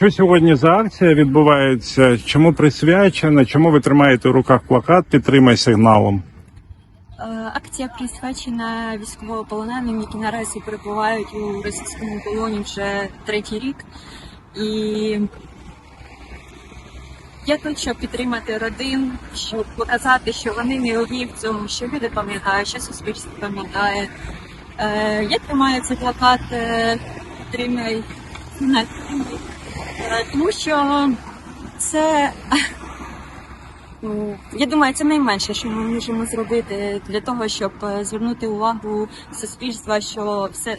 Що сьогодні за акція відбувається? Чому присвячена? Чому ви тримаєте в руках плакат Підтримай сигналом? Е, Акція присвячена військовополоненим, які наразі перебувають у російському полоні вже третій рік. І я тут, щоб підтримати родин, щоб показати, що вони не одні в цьому, що люди пам'ятають, що суспільство пам'ятає. Е, Я тримаю цей плакат е, «Підтримай не підтримай», е, тому що це Ну, Я думаю, це найменше, що ми можемо зробити для того, щоб е, звернути увагу суспільства, що все,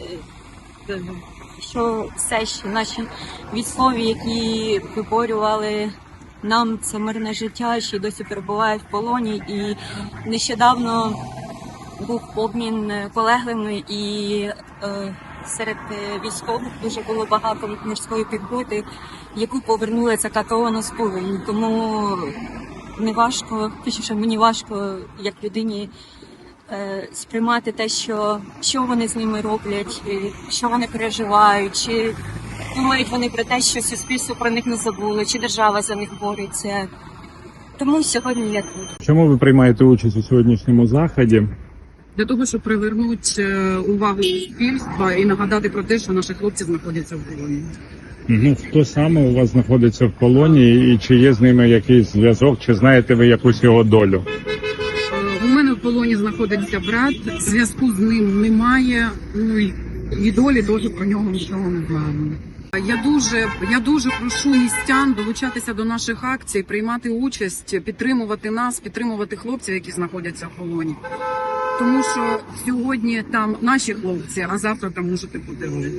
е, що все ще наші військові, які виборювали нам це мирне життя, ще досі перебувають в полоні. І нещодавно був обмін е, полеглими і е, серед е, військових дуже було багато морської піхоти, яку повернули закатовану з полоні. Тому не важко, точніше, мені важко як людині е, сприймати те, що, що вони з ними роблять, е, що вони переживають, чи думають вони про те, що суспільство про них не забуло, чи держава за них бореться. Тому сьогодні я тут. Чому ви приймаєте участь у сьогоднішньому заході? Для того, щоб привернути е, увагу суспільства і нагадати про те, що наші хлопці знаходяться в полоні. Ну, хто саме у вас знаходиться в полоні і чи є з ними якийсь зв'язок, чи знаєте ви якусь його долю? Е, У мене в полоні знаходиться брат, зв'язку з ним немає. Ну і, і долі теж про нього нічого не знаємо. Я дуже, я дуже прошу містян долучатися до наших акцій, приймати участь, підтримувати нас, підтримувати хлопців, які знаходяться в полоні. Тому що сьогодні там наші хлопці, а завтра там можете бути ви.